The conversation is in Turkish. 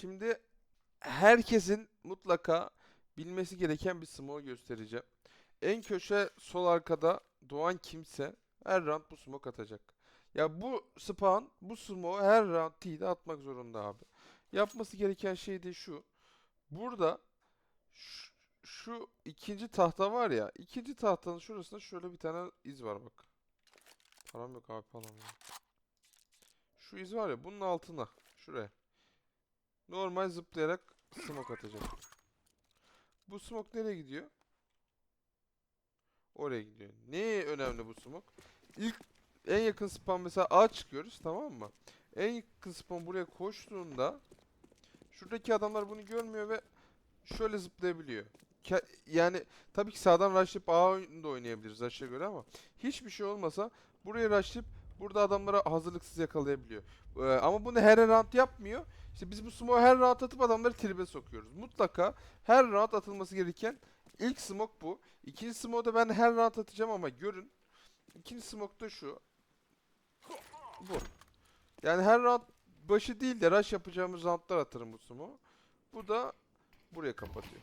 Şimdi herkesin mutlaka bilmesi gereken bir smoke göstereceğim. En köşe sol arkada doğan kimse her round bu smoke atacak. Ya bu spawn bu smoke her round T'de atmak zorunda abi. Yapması gereken şey de şu. Burada şu, şu ikinci tahta var ya. ikinci tahtanın şurasında şöyle bir tane iz var bak. Param yok abi param yok. Şu iz var ya bunun altına. Şuraya. Normal zıplayarak smoke atacak. Bu smoke nereye gidiyor? Oraya gidiyor. Neye önemli bu smoke? İlk en yakın spawn mesela A çıkıyoruz tamam mı? En yakın spawn buraya koştuğunda şuradaki adamlar bunu görmüyor ve şöyle zıplayabiliyor. Ke- yani tabii ki sağdan rushlayıp A da oynayabiliriz rush'a göre ama hiçbir şey olmasa buraya rushlayıp burada adamlara hazırlıksız yakalayabiliyor. Ee, ama bunu her round yapmıyor. İşte biz bu smoke'u her round atıp adamları tribe sokuyoruz. Mutlaka her round atılması gereken ilk smoke bu. İkinci smoke'u da ben her round atacağım ama görün. İkinci smoke da şu. Bu. Yani her round başı değil de rush yapacağımız roundlar atarım bu smoke'u. Bu da buraya kapatıyor.